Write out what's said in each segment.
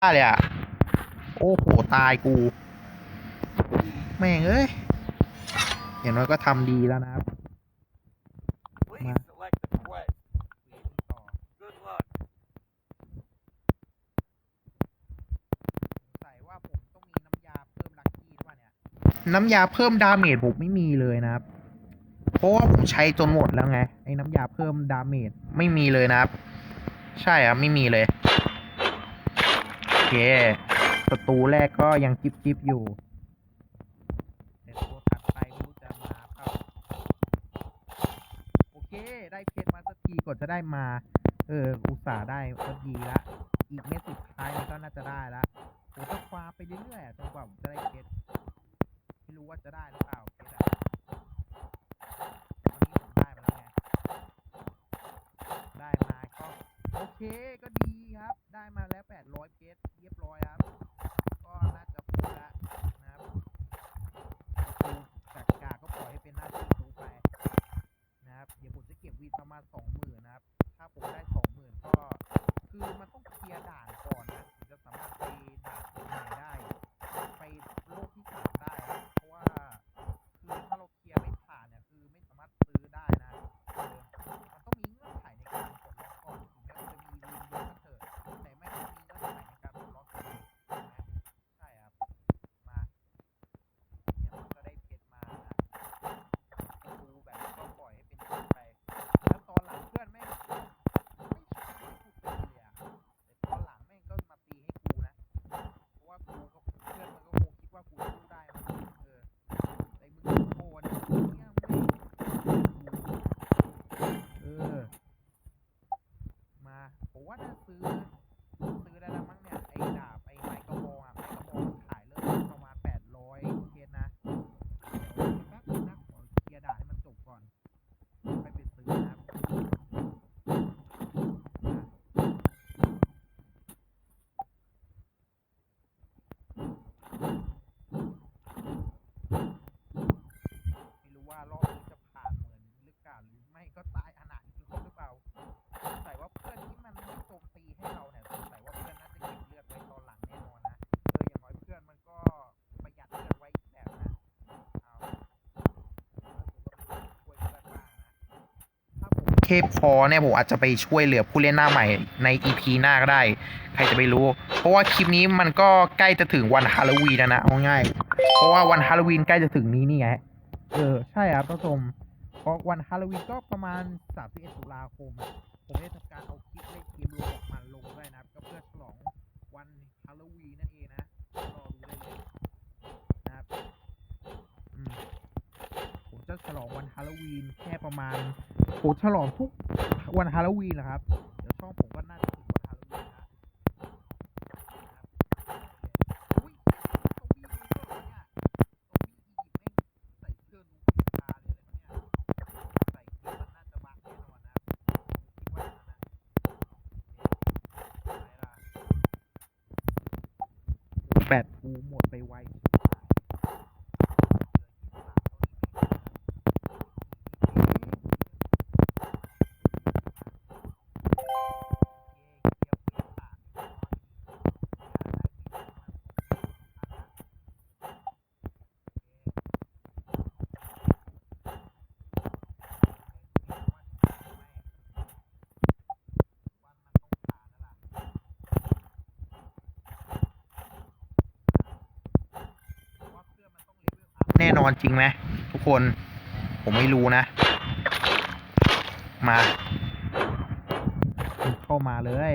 ได้เลยอะ โอ้โห ตายกู แม่งเอ้ยอย่างน้อยก็ทำดีแล้วนะครับ Please Ma- select the quest. Good luck. ใส่ว่าผมต้องมีน้ำยาเพิ่มลักกี้หรือเปล่าเนี่ย น้ำยาเพิ่มดาเมจผมไม่มีเลยนะครับ เพราะว่าผมใช้จนหมดแล้วไง ไอ้น้ำยาเพิ่มดาเมจไม่มีเลยนะครับ ใช่ครับไม่มีเลยโอ เคศัตรูแรกก็ยังจิบจิบอยู่แต่ตัวถัดไปไม่รู้จะมาเปล่าโอเค ได้เพชรมาสักทีก่อนจะได้มา เออ อุตส่าห์ได้ก็ดีละ อีกเม็ดสุดท้ายมันก็น่าจะได้ละผมต้องฟาร์มไปเรื่อยๆจนกว่าผมจะได้เพชรไม่รู้ว่าจะได้หรือเปล่าเพชรอะวันนี้ผมได้มาแล้วไงได้มาก็โอเคก็ดี ได้มาแล้ว800เพชรเรียบร้อยครับ ก็น่าจะครบแล้วนะครับครูจัดการก็ปล่อยให้เป็นหน้าที่ครูไปนะครับ เดี๋ยวผมจะเก็บวีประมาณสองหมื่นนะครับ ถ้าผมได้สองหมื่นก็ คือมันต้องเคลียร์ด่านก่อนนะถึงจะสามารถไปด่านใหม่ได้ ไปโลกที่สามได้ครับเพราะว่า คือถ้าเราเคลียร์ไม่ผ่านเนี่ย คือไม่สามารถซื้อได้นะเออมันต้องมีเงื่อนไขในการกดล็อกก่อนถึงแม้มันจะมีวินเยอะก็เถอะแต่ไม่ต้องมีเงื่อนไขในการกดล็อกเลยนะใช่ครับ มาเนี่ยมันก็ได้เพชรมานะดูแบบก็ปล่อยให้เป็นอย่างนี้ไป แล้วตอนหลังเพื่อนแม่ง ไม่ใช่ให้กูตีเลยอะแต่ตอนหลังแม่งก็มาตีให้กูนะ เพราะว่ากูก็เพื่อนมันก็คงคิดว่ากูสู้ได้มั้งเออแต่มึงโง่เนี่ยเนี่ยแม่งเออ มาผมว่าน่าซื้อ ซื้อได้แล้วมั้งเนี่ย ไอ้ดาบไอ้ไม้กระบองอะไม้กระบองมันขายเริ่มประมาณแปดร้อยเพชรนะ เดี๋ยวแป๊บนึงนะขอเคลียร์ด่านให้มันจบก่อนไปไปซื้อนะครับ ไม่รู้ว่ารอบนี้จะผ่านเหมือนหรือเปล่าหรือไม่ก็ตายอนาถอีกรอบหรือเปล่าสงสัยว่าเพื่อนที่มันไม่โจมตีให้เราเนี่ยสงสัยว่าเพื่อนน่าจะเก็บเลือดไว้ตอนหลังแน่นอนนะเอออย่างน้อยเพื่อนมันก็ประหยัดเลือดไว้อีกแบบนะเอาช่วยเพื่อนบ้างนะถ้าผม เคพอเนี่ยผมอาจจะไปช่วยเหลือผู้เล่นหน้าใหม่ใน EP หน้าก็ได้ ใครจะไปรู้ เพราะว่าคลิปนี้มันก็ใกล้จะถึงวันฮาโลวีนแล้วนะเอาง่าย เพราะว่าวันฮาโลวีนใกล้จะถึงนี้นี่ไงเออใช่ครับท่านผู้ชมเพราะวันฮาโลวีนก็ประมาณ31ตุลาคมผมได้ทำการเอาคลิปเล่นเกมโรบอกมาลงด้วยนะครับก็เพื่อฉลองวันฮาโลวีนนั่นเองนะรอดูได้เลยนะครับผมจะฉลองวันฮาโลวีนแค่ประมาณ ผมฉลองทุกวันฮาโลวีนแหละครับ เดี๋ยวช่องผมก็น่าจะถึงวันฮาโลวีนนะอุ้ยตรงนี้มีด้วยเหรอเนี่ยตรงนี้อียิปต์แม่งใส่เสื้อนูเปียตาเลยอะไรวะเนี่ยใส่เสื้อมันน่าจะบังแน่นอนนะครับคิดว่าอย่างนั้นนะไหนล่ะแบตกูหมดไปไวชิบหายเหลือ23เท่าแน่นอนจริงไหมทุกคน ผมไม่รู้นะ มา เข้ามาเลย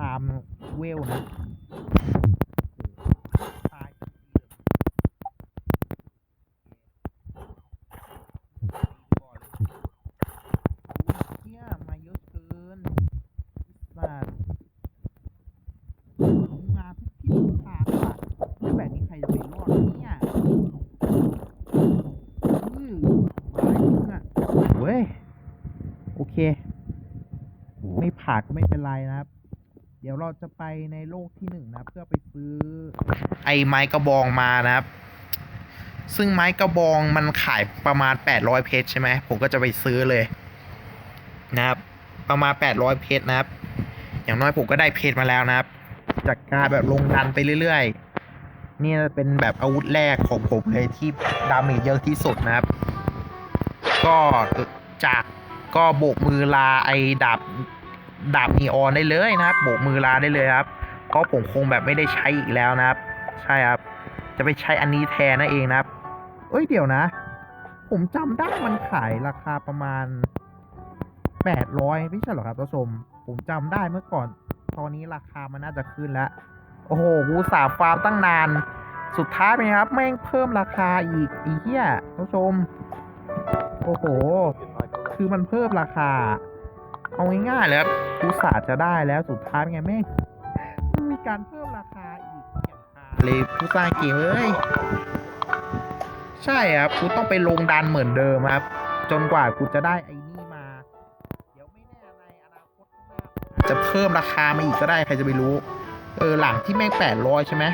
ตามเวลนะ จะไปในโลกที่หนึ่งนะเพื่อไปซื้อ ไอ้ไม้กระบองมานะครับ ซึ่งไม้กระบองมันขายประมาณ800เพชรใช่ไหมผมก็จะไปซื้อเลยนะครับ ประมาณ800เพชรนะครับ อย่างน้อยผมก็ได้เพชรมาแล้วนะครับ จากการแบบลงดันไปเรื่อยๆ นี่เป็นแบบอาวุธแรกของผมเลยที่ดาเมจเยอะที่สุดนะครับ ก็จากก็โบกมือลาไอ้ดาบ ดาบนีออนได้เลยนะครับโบกมือลาได้เลยครับ เพราะผมคงแบบไม่ได้ใช้อีกแล้วนะครับ ใช่ครับ จะไปใช้อันนี้แทนนั่นเองนะครับ เอ้ยเดี๋ยวนะ ผมจำได้มันขายราคาประมาณแปดร้อยไม่ใช่หรอครับท่านผู้ชม ผมจำได้เมื่อก่อน ตอนนี้ราคามันน่าจะขึ้นแล้ว โอ้โหกูสาฟาร์มตั้งนาน สุดท้ายเป็นไงครับ แม่งเพิ่มราคาอีกอีเหี้ยท่านผู้ชม โอ้โห คือมันเพิ่มราคา เอาง่ายๆเลยครับ กูสาจะได้แล้วสุดท้ายไงแม่งมีการเพิ่มราคาอีกอย่างคาเลยผู้สร้างเกมเอ้ยใช่ครับกูต้องไปลงดันเหมือนเดิมครับ จนกว่ากูจะได้ไอ้นี่มา เดี๋ยวไม่แน่ในอนาคตจะเพิ่มราคามาอีกก็ได้ใครจะไปรู้ เออหลังที่แม่งแปดร้อยใช่ไหม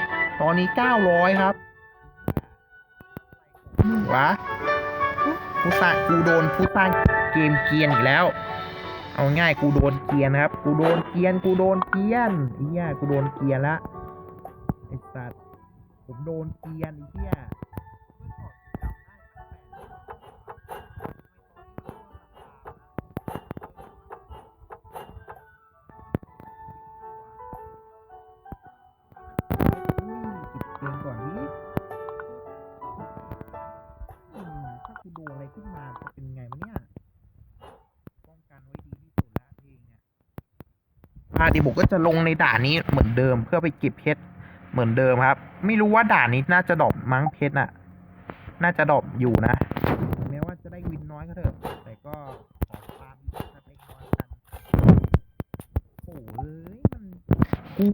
ตอนนี้เก้าร้อยครับวะผู้สร้างกูโดนผู้สร้างเกมเกียนอีกแล้ว เอาง่ายกูโดนเกียนครับ กูโดนเกียน กูโดนเกียนไอ้เหี้ยกูโดนเกียนละไอ้สัตว์ผมโดนเกียนไอ้เหี้ย ติผมก็จะลงในด่านนี้เหมือนเดิมเพื่อไปเก็บเพชรเหมือนเดิมครับ ไม่รู้ว่าด่านนี้น่าจะดรอปมั้งเพชรน่ะ น่าจะดรอปอยู่นะแม้ว่าจะได้วินน้อยก็เถอะแต่ก็ขอความสักเล็กน้อยกันโอ้ยมันกู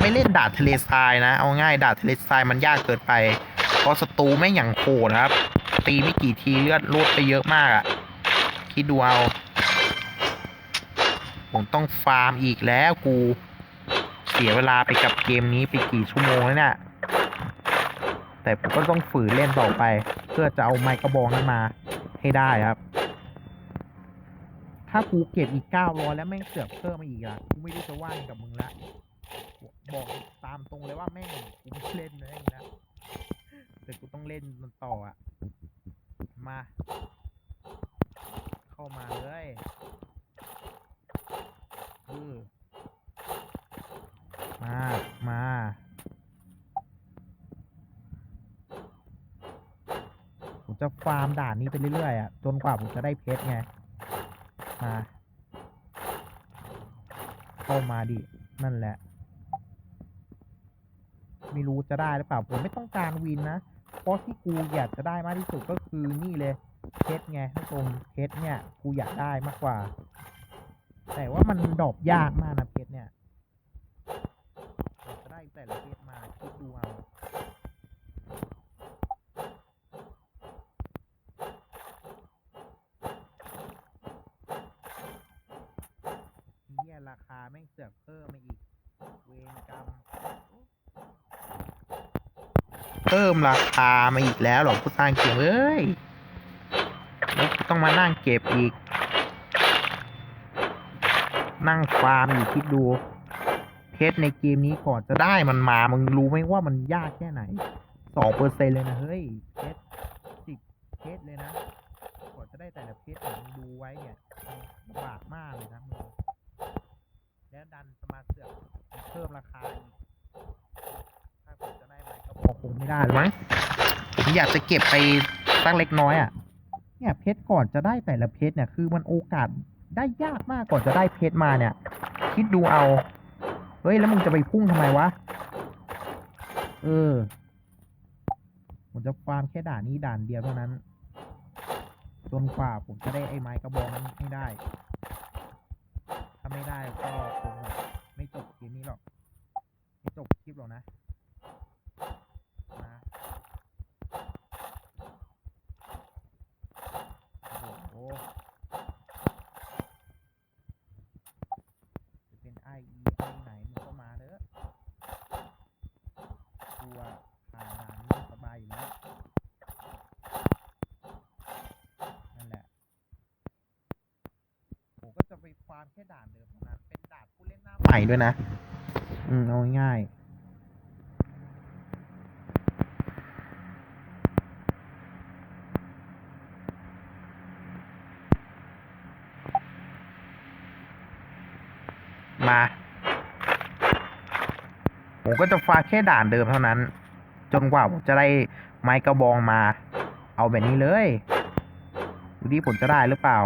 ไม่เล่นดานทะเลทรายนะ เอาง่ายดานทะเลทรายมันยากเกินไป เพราะศัตรูแม่อย่างโหดนะครับ ตีไม่กี่ทีเลือดลดไปเยอะมากอะ่ะคิดดูเอาผมต้องฟาร์มอีกแล้วกู เสียเวลาไปกับเกมนี้ไปกี่ชั่วโมงแล้วเนี่ยแต่ผมก็ต้องฝืนเล่นต่อไป เพื่อจะเอาไมค์กระบองนั้นมาให้ได้ครับ ถ้ากูเก็บอีกเก้าร้อยแล้วแม่งเสือกเพิ่มมาอีกอะกูไม่รู้จะว่างกับมึงละ บอกตามตรงเลยว่าแม่งกูไม่เล่นเลยนะแต่กูต้องเล่นมันต่ออะ มา เข้ามาเลยเออมา มาผมจะฟาร์มด่านนี้ไปเรื่อยๆอะ จนกว่าผมจะได้เพชรไง มา เข้ามาดิ นั่นแหละ ไม่รู้จะได้หรือเปล่าผมไม่ต้องการวินนะเพราะที่กูอยากจะได้มากที่สุดก็คือนี่เลยเพชรไงท่านผู้ชมเพชรเนี่ยกูอยากได้มากกว่า แต่ว่ามันดอกยากมากนะเพชรเนี่ยจะได้แต่ละเพชรมาคิดดูเอาเฮียราคาแม่งเสือกเพิ่มมาอีก เวรกรรม เพิ่มราคามาอีกแล้วหรอผู้สร้างเกมเอ้ยแล้วต้องมานั่งเก็บอีก นั่งฟาร์มอีกคิดดูเพชรในเกมนี้ก่อนจะได้มันมา มึงรู้ไหมว่ามันยากแค่ไหนสองเปอร์เซ็นเลยนะ เฮ้ยเพชรสิบเพชรเลยนะก่อนจะได้แต่ละเพชรเนี่ยมึงดูไว้เนี่ยลำบากมากเลยนะมึงแล้วดันจะมาเสือกเพิ่มราคาอีก ถ้าผมจะได้ไหมก็บอก คงไม่ได้หรอมั้งผมอยากจะเก็บไปสักเล็กน้อยอะ เนี่ยเพชรก่อนจะได้แต่ละเพชรเนี่ยคือมันโอกาสได้ยากมากก่อนจะได้เพชรมาเนี่ย คิดดูเอา เฮ้ยแล้วมึงจะไปพุ่งทำไมวะ เออผมจะฟาร์มแค่ด่านนี้ด่านเดียวเท่านั้นจนกว่าผมจะได้ไอ้ไม้กระบองนั้นให้ได้ ถ้าไม่ได้ก็คงไม่จบเกมนี้หรอก ไม่จบคลิปหรอกนะ มาโอ้โหจะเป็นไออีไอไหนมึงก็มาเด้อตัวผ่านด่านนี้สบายอยู่แล้ว นั่นแหละ ผมก็จะไปฟาร์มแค่ด่านเดิมเท่านั้นเป็นด่านผู้เล่นหน้าใหม่ด้วยนะ อืมเอาง่ายมา ผมก็จะฟาแค่ด่านเดิมเท่านั้น จนกว่าผมจะได้ไม้กระบองมา เอาแบบนี้เลย ดูดิผมจะได้หรือเปล่า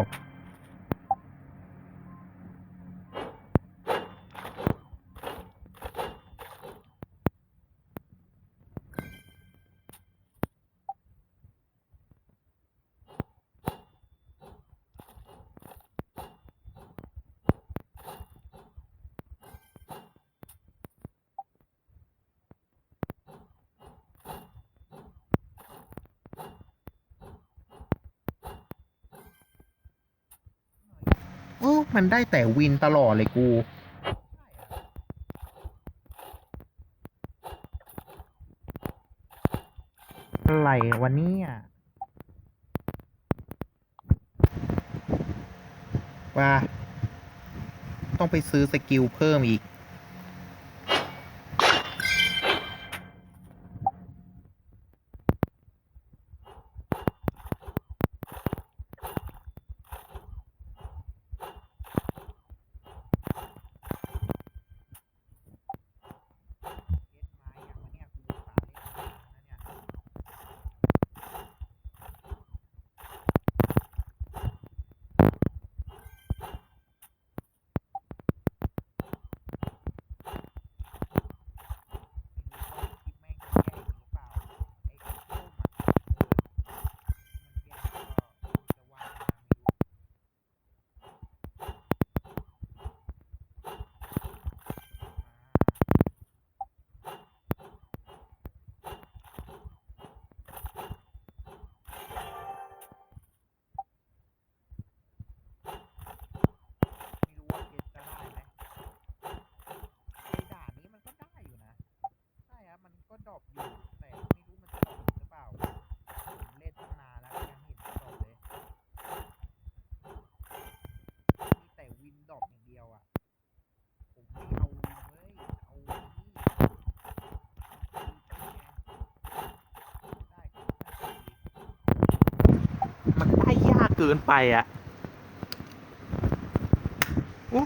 โอ้ มันได้แต่วินตลอดเลยกู อะไรวันนี้อะว่า ต้องไปซื้อสกิลเพิ่มอีก กินไปอะอู้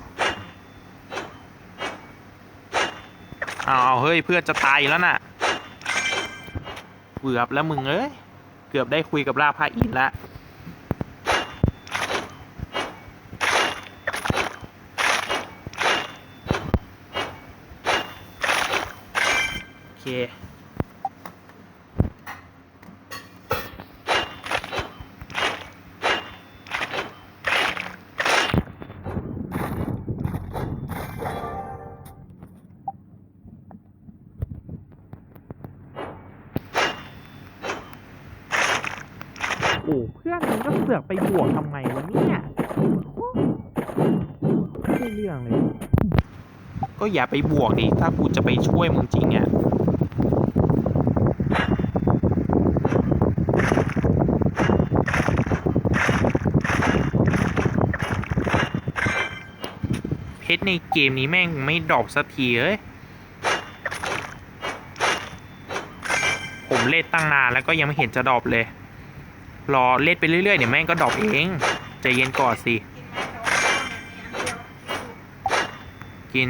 อ้าวเฮ้ยเพื่อนจะตายอยู่แล้วน่ะ เกือบแล้วมึงเอ้ย เกือบได้คุยกับราพาอินทร์แล้ว อ้เพื่อนมันก็เสือกไปบวกทำไมวะเนี่ยไม่ได้เรื่องเลย ก็อย่าไปบวกดิ ถ้ากูจะไปช่วยมึงจริงอะเพชรในเกมนี้แม่งไม่ดรอปสักทีเอ้ย ผมเล่นตั้งนานแล้วก็ยังไม่เห็นจะดรอปเลย รอเล่นไปเรื่อยๆเดี๋ยวแม่งก็ดรอปเองใจเย็นก่อนสิ กิน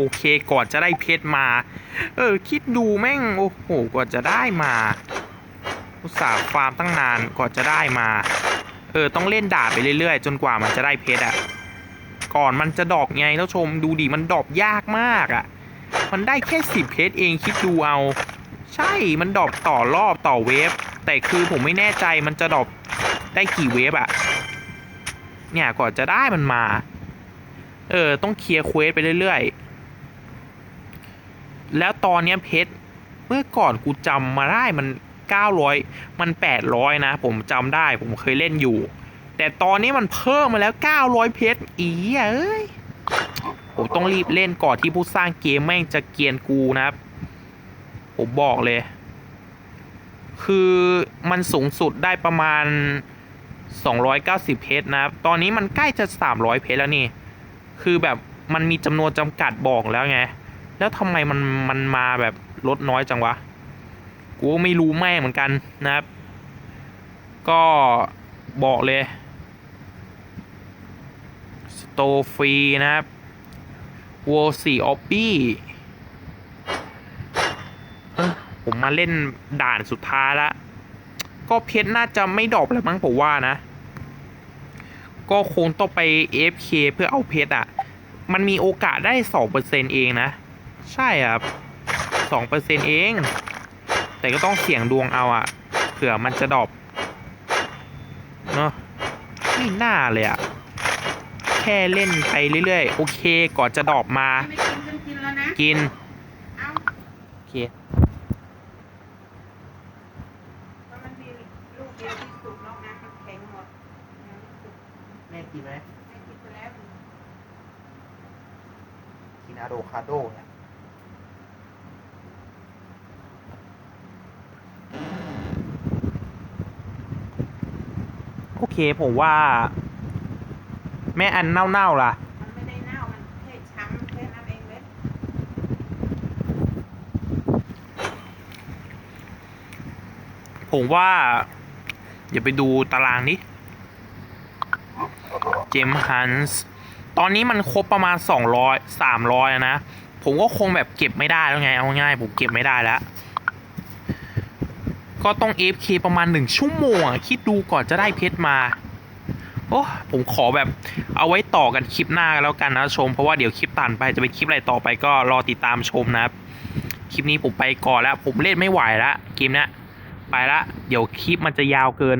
โอเคก่อนจะได้เพชรมา เออ คิดดูแม่ง โอ้โหกว่าจะได้มาอุตส่าห์ฟาร์มตั้งนานกว่าจะได้มา เออ ต้องเล่นด่าไปเรื่อยๆ จนกว่ามันจะได้เพชรอะก่อนมันจะดอกไงท่านชมดูดิมันดอกยากมากอะมันได้แค่สิบเพชรเองคิดดูเอา ใช่มันดอกต่อรอบต่อเวฟ แต่คือผมไม่แน่ใจมันจะดอกได้กี่เวฟอะเนี่ยก่อนจะได้มันมา เออ ต้องเคลียร์เควสไปเรื่อยๆ แล้วตอนเนี้ยเพชรเมื่อก่อนกูจำมาได้มัน 900 มัน 800 นะ ผมจำได้ผมเคยเล่นอยู่ แต่ตอนนี้มันเพิ่มมาแล้ว 900 เพชรอีเอ้ยผมต้องรีบเล่นก่อนที่ผู้สร้างเกมแม่งจะเกียนกูนะครับ ผมบอกเลย คือมันสูงสุดได้ประมาณ 290 เพชรนะครับ ตอนนี้มันใกล้จะ 300 เพชรแล้วนี่ คือแบบมันมีจำนวนจำกัดบอกแล้วไง แล้วทำไมมันมันมาแบบลดน้อยจังวะ กูก็ไม่รู้แม่งเหมือนกันนะครับ ก็บอกเลย สโตฟรีนะครับวอลสี่ออปปี้ผมมาเล่นด่านสุดท้ายละ ก็เพชรน่าจะไม่ดรอปแล้วมั้งผมว่านะ ก็คงต้องไป AFK เพื่อเอาเพชรอะ มันมีโอกาสได้สองเปอร์เซ็นเองนะ ใช่ครับสองเปอร์เซ็นเอง แต่ก็ต้องเสี่ยงดวงเอาอะเผื่อมันจะดรอปเนาะไม่น่าเลยอะแค่เล่นไปเรื่อยๆ โอเคก่อนจะดรอปมาไม่กินจนกินแล้วนะกินเอ้าโอเค เพราะมันมีลูกเดียวที่สุกนอกนั้นมันแข็งหมดยังไม่สุก แม่กินไหม ให้กินไปแล้ว กินอะโดคาโดเนี่ย โอเค ผมว่า แม่อันเน่าๆล่ะ มันไม่ได้เน่า มันแค่ช้ำแค่นั้นเองเลยผมว่าอย่าไปดูตารางนี้เจมฮันส์ตอนนี้มันครบประมาณ 200 300นะ ผมก็คงแบบเก็บไม่ได้แล้วไง เอาง่ายผมเก็บไม่ได้แล้ว ก็ต้อง FK ประมาณ 1 ชั่วโมงคิดดูก่อนจะได้เพชรมา โอ้ผมขอแบบเอาไว้ต่อกันคลิปหน้าแล้วกันนะชม เพราะว่าเดี๋ยวคลิปตันไปจะเป็นคลิปอะไรต่อไปก็รอติดตามชมนะครับ คลิปนี้ผมไปก่อนแล้ว ผมเล่นไม่ไหวแล้วเกมเนี้ยไปละ เดี๋ยวคลิปมันจะยาวเกิน